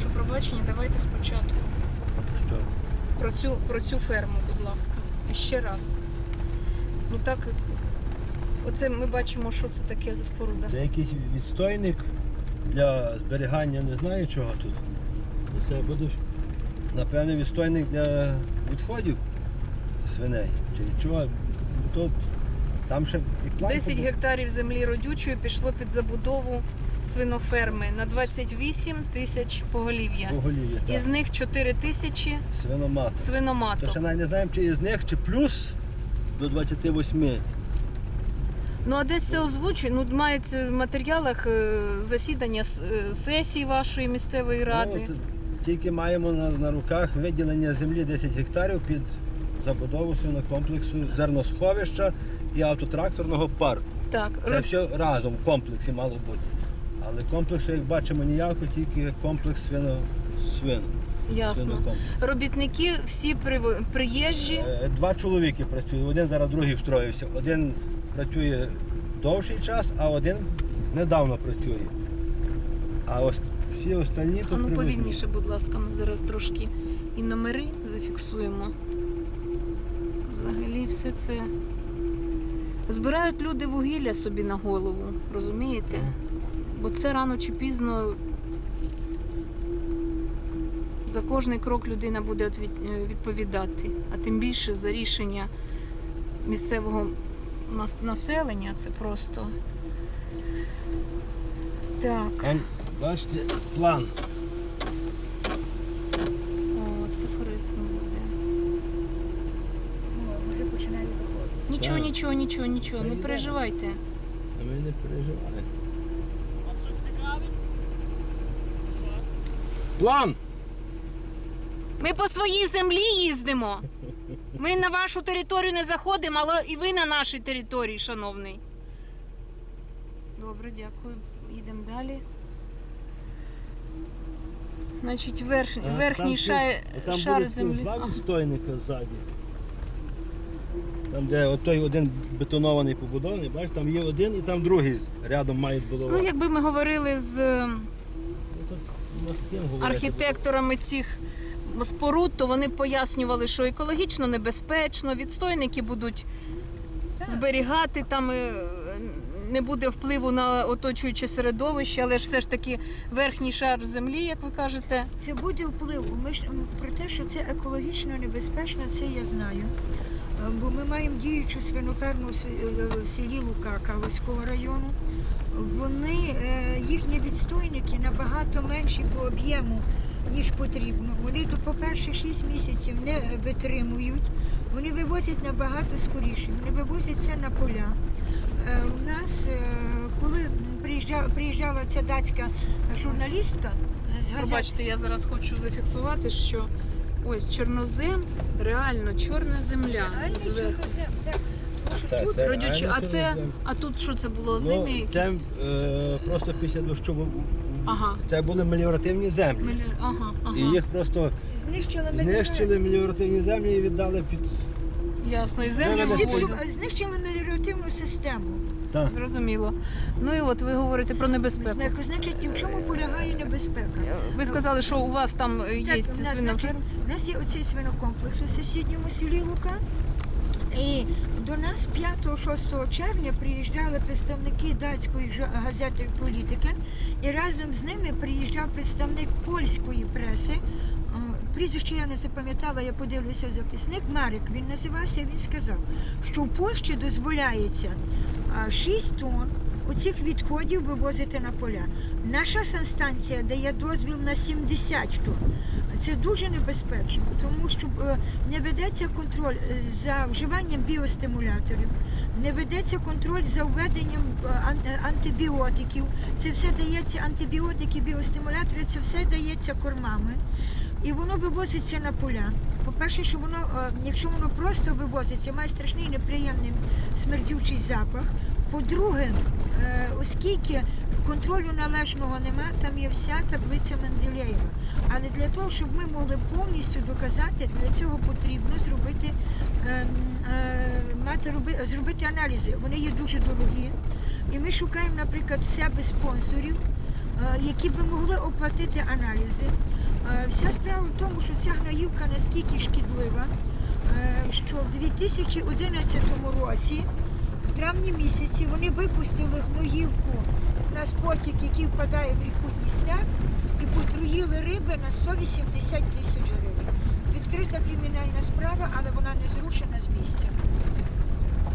прошу пробачення, давайте спочатку. Що? Про цю, про цю ферму, будь ласка. І ще раз. Ну так, оце ми бачимо, що це таке за споруда. Це якийсь відстойник для зберігання не знаю чого тут. Це буде, напевне, відстойник для відходів свиней. Чи чого? Тут, там ще і план 10 гектарів землі родючої пішло під забудову свиноферми на 28 тисяч поголів'я. Поголів'я, так. Із них 4 тисячі Свиномат. То свиноматок. ще навіть не знаємо, чи із них, чи плюс до 28. Ну а десь це озвучує. Ну мається в матеріалах е, засідання с- е, сесії вашої місцевої ради. Ну, от тільки маємо на, на руках виділення землі 10 гектарів під забудову свинокомплексу зерносховища і автотракторного парку. Так, Це ро- все разом в комплексі мало бути. Але комплексу, як бачимо, ніякого, тільки комплекс свино, свин. ясно. Робітники всі при- приїжджі. Е, Два чоловіки працюють, один зараз другий встроївся. Один працює довший час, а один недавно працює. А ось всі остальні А ну повільніше, будь ласка, ми зараз трошки і номери зафіксуємо. Взагалі все це. Збирають люди вугілля собі на голову, розумієте? Бо це рано чи пізно за кожний крок людина буде е, відповідати, а тим більше за рішення місцевого населення це просто. Так. Бачите, план. О, це корисно буде. Нічого, нічого, нічого, нічого, не переживайте. А ми не переживаємо. План! Ми по своїй землі їздимо. Ми на вашу територію не заходимо, але і ви на нашій території, шановний. Добре, дякую. Їдемо далі. Значить, верх, А, верхній там шар, тут- там шар буде землі. Два Ага. відстойника ззаді. Там, де той один бетонований побудований, бачиш, там є один і там другий рядом мають Ну, якби ми говорили з е, Ну, тут нема з ким говорити. Архітекторами цих споруд, то вони пояснювали, що екологічно небезпечно, відстойники будуть зберігати там. е, Не буде впливу на оточуюче середовище, але ж все ж таки верхній шар землі, як ви кажете. Це буде вплив. Ми ж про те, що це екологічно небезпечно, це я знаю. Е, Бо ми маємо діючу свинокарну в е, в селі Лука Калузького району. Вони, е, їхні відстойники набагато менші по об'єму, ніж потрібно. Вони, то, по-перше, 6 місяців не витримують. Вони вивозять набагато скоріше. Вони вивозяться на поля. Е, У нас, е, коли приїжджала, приїжджала ця датська журналістка з Пробачте, я зараз хочу зафіксувати, що ось чорнозем, реально чорна земля Реальний зверху. чорнозем, так. Це Родючі, а це, а тут що це було? Ну, якісь? це е, просто після дощу. Ага. Це були меліоративні землі. Мелі- Ага, ага. І їх просто знищили знищили меліоративні землі і віддали під. Ясно, і землю вивозять. Знищили меліоративну систему. Так. Зрозуміло. Ну і от ви говорите про небезпеку. Безпеку. Значить, і в чому полягає небезпека? Ви сказали, що у вас там є свиноферм. У нас є оцей свинокомплекс у сусідньому селі Лука. І до нас 5-6 червня приїжджали представники датської газети політики, і разом з ними приїжджав представник польської преси. Е, Прізвище я не запам'ятала, я подивлюся записник. Марик він називався. Він сказав, що в Польщі дозволяється а, 6 тонн оцих відходів вивозити на поля. Наша санстанція дає дозвіл на 70 тонн. Це дуже небезпечно, тому що е, не ведеться контроль е, за вживанням біостимуляторів, не ведеться контроль за введенням е, ан- антибіотиків. Це все дається антибіотики, біостимулятори, це все дається кормами. І воно вивозиться на поля. По-перше, що воно, якщо воно просто вивозиться, має страшний неприємний смердючий запах. По-друге, оскільки контролю належного нема, там є вся таблиця Менделєєва. Але для того, щоб ми могли повністю доказати, для цього потрібно зробити, е, е, мати, роби- зробити аналізи. Вони є дуже дорогі. І ми шукаємо, наприклад, себе спонсорів. е, які би могли оплатити аналізи. Е, Вся справа в тому, що ця гноївка наскільки шкідлива, що в 2011 році, в травні місяці, вони випустили гноївку на спотік, який впадає в ріку Дністер, і потруїли риби на 180 тисяч гривень. Відкрита кримінальна справа, але вона не зрушена з місця.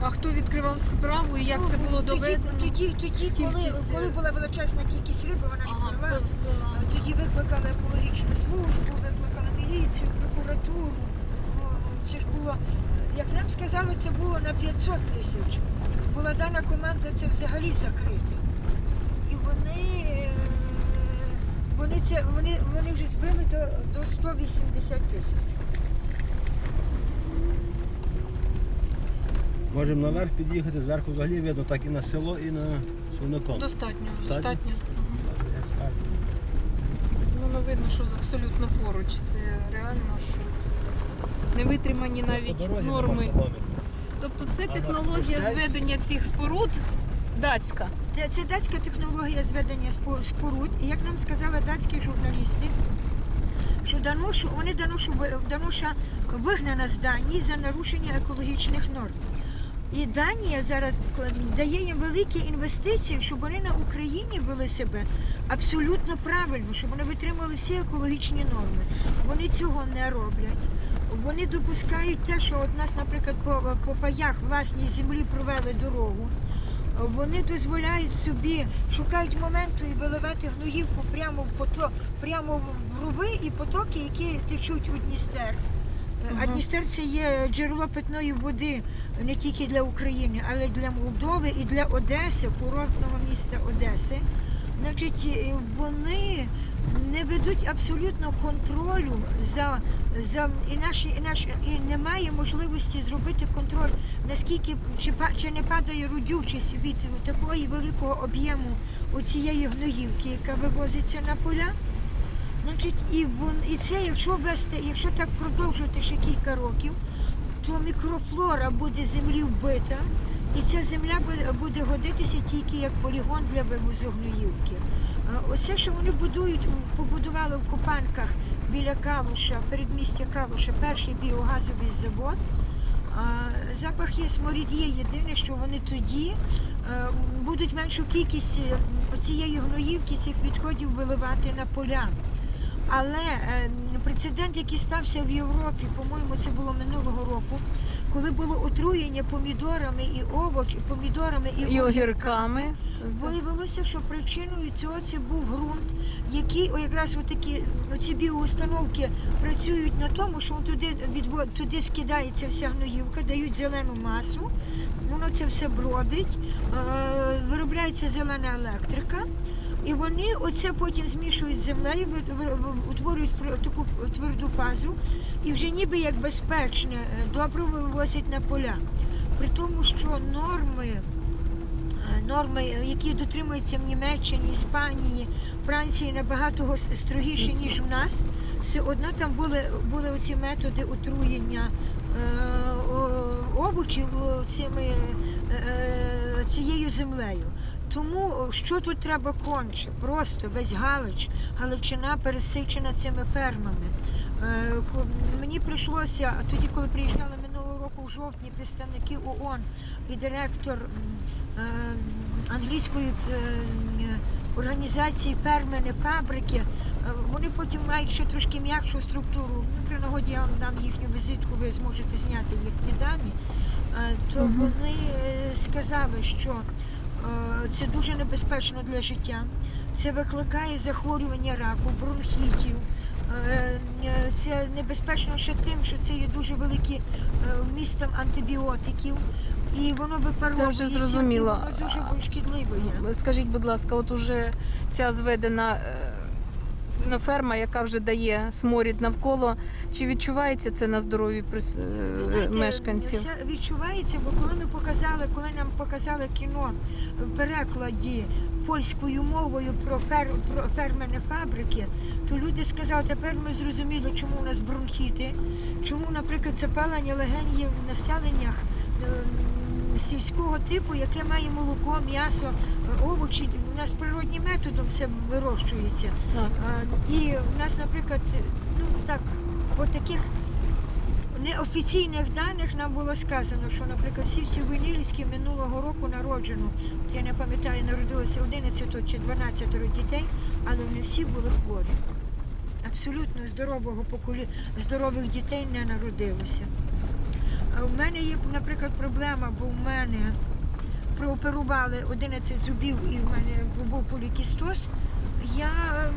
А хто відкривав справу і як це Ну, було тоді- доведено? Тоді, тоді коли, Кількість, коли е, була величезна кількість риби, вона ж Ага, пливла. Тоді викликали екологічну службу, викликали міліцію, прокуратуру. Це ж було, як нам сказали, це було на 500 тисяч. Була дана команда це взагалі закрити. Вони, е, вони, це, вони, вони вже збили до, до 180 тисяч. Можемо наверх під'їхати, зверху взагалі видно так і на село, і на. Достатньо, Достатньо? достатньо. Воно видно, що абсолютно поруч. Це реально, що не витримані навіть норми. Тобто це технологія зведення цих споруд датська. Це, це датська технологія зведення спо- споруд. І як нам сказали датські журналісти, що Данушу, вони Данушу, ви- Дануша вигнана з Данії за нарушення екологічних норм. І Данія зараз дає їм великі інвестиції, щоб вони на Україні вели себе абсолютно правильно, щоб вони витримали всі екологічні норми. Вони цього не роблять. Вони допускають те, що от нас, наприклад, по, по паях власній землі провели дорогу. Вони дозволяють собі, шукають моменту і виливати гноївку прямо в поток, прямо в руби і потоки, які течуть у Дністер. Е, А Дністер це є джерело питної води не тільки для України, але й для Молдови і для Одеси, курортного міста Одеси. Значить, е, вони не ведуть абсолютно контролю за, за і наші, і наші і немає можливості зробити контроль, наскільки чи, чи не падає родючість від такої великого об'єму у цієї гноївки, яка вивозиться на поля. Значить, і, вон, і це, якщо вести, якщо так продовжувати ще кілька років, то мікрофлора буде землі вбита, і ця земля буде годитися тільки як полігон для вивозу гноївки. Е, Оце, що вони будують, побудували в Купанках біля Калуша, передмістя Калуша, перший біогазовий завод. Запах є сморід є. Єдине, що вони тоді е, будуть меншу кількість е, цієї гноївки, цих відходів виливати на поля. Але е, прецедент, який стався в Європі, по-моєму, це було минулого року, коли було отруєння помідорами і овоч, помідорами і, І огірками. Виявилося, що причиною цього це був ґрунт, який о, якраз отакі ці біоустановки працюють на тому, що туди відвод, туди скидається вся гноївка, дають зелену масу, воно це все бродить, е, виробляється зелена електрика. І вони оце потім змішують з землею, утворюють таку тверду фазу і вже ніби як безпечне е, добриво вивозять на поля. При тому, що норми е, норми, які дотримуються в Німеччині, Іспанії, Франції набагато строгіші, ніж в нас. Все одно там були, були оці методи отруєння е, овочів цими, цією землею. Тому що тут треба конче? Просто весь Галич, Галичина пересичена цими фермами. Е, Мені прийшлося тоді, коли приїжджали минулого року в жовтні представники ООН і директор е, англійської е, організації фермери, фабрики, е, вони потім мають ще трошки м'якшу структуру. Ну, при нагоді я вам дам їхню візитку, ви зможете зняти їхні дані. Е, То вони е, сказали, що е, це дуже небезпечно для життя. Це викликає захворювання раку, бронхітів. Е, е, Це небезпечно ще тим, що це є дуже великі містом вмістом антибіотиків. І воно випаровується, вже зрозуміло. воно дуже шкідливе. Скажіть, будь ласка, от уже ця зведена е, свиноферма, яка вже дає сморід навколо, чи відчувається це на здоров'ї е, знаєте, мешканців? Відчувається, бо коли ми показали, коли нам показали кіно в перекладі польською мовою про, фер, про фермерні фабрики, то люди сказали, тепер ми зрозуміли, чому у нас бронхіти, чому, наприклад, запалення легенів в населеннях е, сільського типу, яке має молоко, м'ясо, е, овочі. У нас природнім методом все вирощується. Так. А, І в нас, наприклад, ну так, по таких неофіційних даних нам було сказано, що, наприклад, всі ці минулого року народжено, я не пам'ятаю, народилося 11 чи 12 дітей, але вони всі були хворі. Абсолютно здорового поколі... здорових дітей не народилося. У мене є, наприклад, проблема, бо в мене прооперували 11 зубів і в мене був полікістоз. Я м,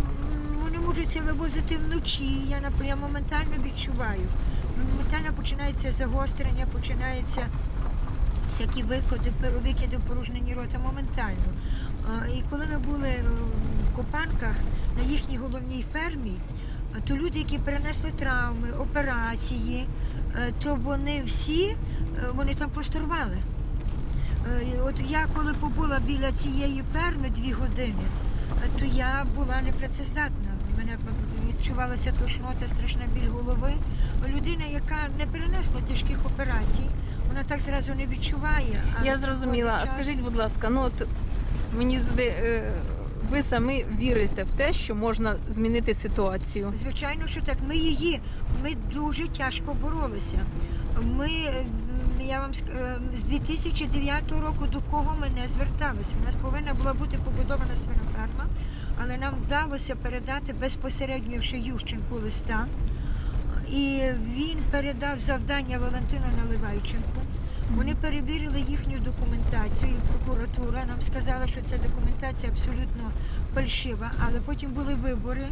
вони можуть це вивозити вночі. Я я моментально відчуваю. Моментально починається загострення, починається всякі викиди, викиди порожнені рота моментально. І коли ми були в Копанках на їхній головній фермі, то люди, які перенесли травми, операції, то вони всі е, вони там просторвали. Е, От я коли побула біля цієї ферми дві години, е, то я була непрацездатна. У мене відчувалася тошнота, страшна біль голови. Людина, яка не перенесла тяжких операцій, вона так зразу не відчуває. Я зрозуміла. А час- скажіть, будь ласка, ну от мені е, ви самі вірите в те, що можна змінити ситуацію. Звичайно, що так. Ми її, ми дуже тяжко боролися. Ми, я вам е, з 2009 року до кого ми не зверталися. У нас повинна була бути побудована свиноферма, але нам вдалося передати безпосередньо ще Ющенку листа. І він передав завдання Валентину Наливайченку. Вони перевірили їхню документацію, і прокуратура нам сказала, що ця документація абсолютно фальшива, але потім були вибори,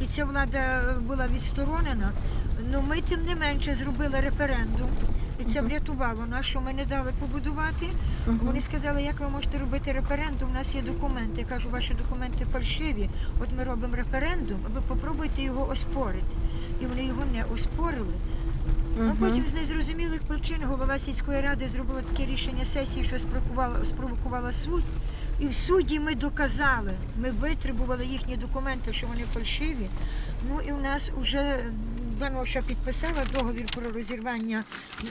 і ця влада була відсторонена. Ну ми тим не менше зробили референдум, і це врятувало нас, що ми не дали побудувати. Вони сказали, як ви можете робити референдум, у нас є документи. Я кажу, ваші документи фальшиві. От ми робимо референдум, ви попробуйте його оспорити. І вони його не оспорили. Мгм. потім з незрозумілих причин голова сільської ради зробила таке рішення сесії, що спровокувала, спровокувала суд. І в суді ми доказали, ми витребували їхні документи, що вони фальшиві. Ну і в нас вже Даноша підписала договір про розірвання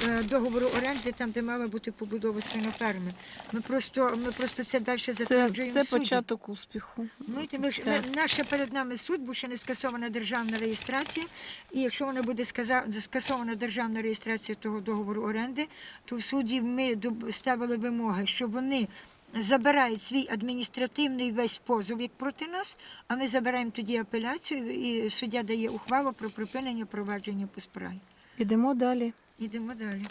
е, договору оренди, там, де мала бути побудова свиноферми. Ми просто, ми просто це далі затверджуємо. це суді. початок успіху. Ми, ж- ми, наш перед нами суд, бо ще не скасована державна реєстрація. І якщо вона буде скасована державна реєстрація того договору оренди, то в суді ми ставили вимоги, що вони забирають свій адміністративний весь позов як проти нас, а ми забираємо тоді апеляцію, і суддя дає ухвалу про припинення провадження по справі. Ідемо далі. Ідемо далі.